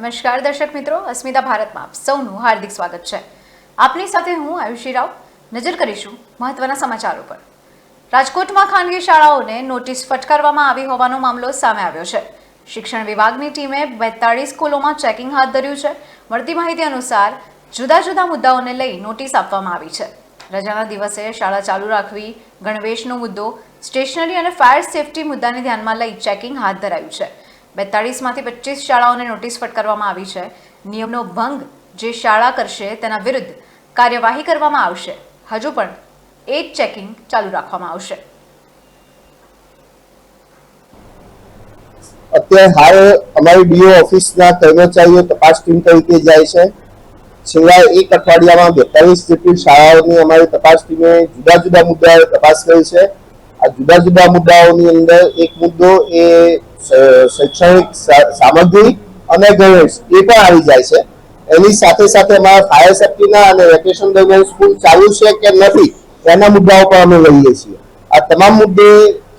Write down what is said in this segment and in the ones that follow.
નમસ્કાર દર્શક મિત્રો, અસ્મિતા ભારતમાં આપ સૌનું હાર્દિક સ્વાગત છે. આપની સાથે હું આયુષી રાવ નજર કરીશું મહત્વના સમાચારો પર. રાજકોટમાં ખાનગી શાળાઓને નોટિસ ફટકારવામાં આવી હોવાનો મામલો સામે આવ્યો છે. શિક્ષણ વિભાગની ટીમે બેતાળીસ સ્કૂલોમાં ચેકિંગ હાથ ધર્યું છે. મળતી માહિતી અનુસાર, જુદા જુદા મુદ્દાઓને લઈ નોટિસ આપવામાં આવી છે. રજાના દિવસે શાળા ચાલુ રાખવી ગણવેશનો મુદ્દો, સ્ટેશનરી અને ફાયર સેફટી મુદ્દાને ધ્યાનમાં લઈ ચેકિંગ હાથ ધરાયું છે. બેતાળીસમાંથી પચીસ શાળાઓને નોટિસ ફટકારવામાં આવી છે. નિયમનો ભંગ જે શાળા કરશે તેના વિરુદ્ધ કાર્યવાહી કરવામાં આવશે. હજુ પણ એ જ ચેકિંગ ચાલુ રાખવામાં આવશે. અત્યારે હાલ અમારી ડીઓ ઓફિસના કર્મચારીઓ તપાસ ટીમ તરીકે જાય છે. છેલ્લા એક અઠવાડિયામાં બેતાલીસ જેટલી શાળાઓની અમારી તપાસ ટીમે જુદા જુદા મુદ્દાઓ તપાસ કરી છે. આ જુદા જુદા મુદ્દાઓની અંદર એક મુદ્દો એ શૈક્ષણિક સામગ્રી અને ગણેશ એ પણ આવી જાય છે. એની સાથે સાથે અમારા ફાયર સેફ્ટીના અને વેકેશન દરમિયાન સ્કૂલ ચાલુ છે કે નથી, એના મુદ્દાઓ પણ અમે લઈએ છીએ. આ તમામ મુદ્દે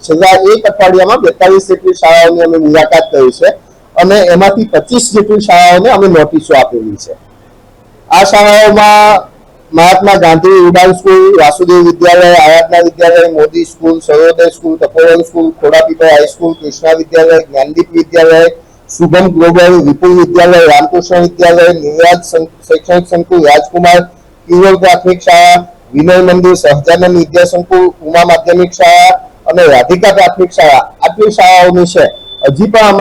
છેલ્લા એક અઠવાડિયામાં બેતાલીસ જેટલી શાળાઓની અમે મુલાકાત કરી છે અને એમાંથી પચીસ જેટલી શાળાઓને અમે નોટિસો આપેલી છે. આ શાળાઓમાં મહાત્મા ગાંધી ઉડાન school, Vasudev Vidyalaya, આયાતના Vidyalaya, Modi school Sarvodaya school, Tapovan school, Khodapipal high school Krishna Vidyalaya, Gyandeep Vidyalaya, Shubham global, Vipul Vidyalaya, Ramkrishna Vidyalaya Niraj શૈક્ષણિક સંકુલ, રાજકુમાર, કિરોલ પ્રાથમિક શાળા, વિનય મંદિર, સહજાનંદ વિદ્યા સંકુલ, ઉમા માધ્યમિક શાળા અને રાધિકા પ્રાથમિક શાળા. આટલી શાળાઓની છે. હજી પણ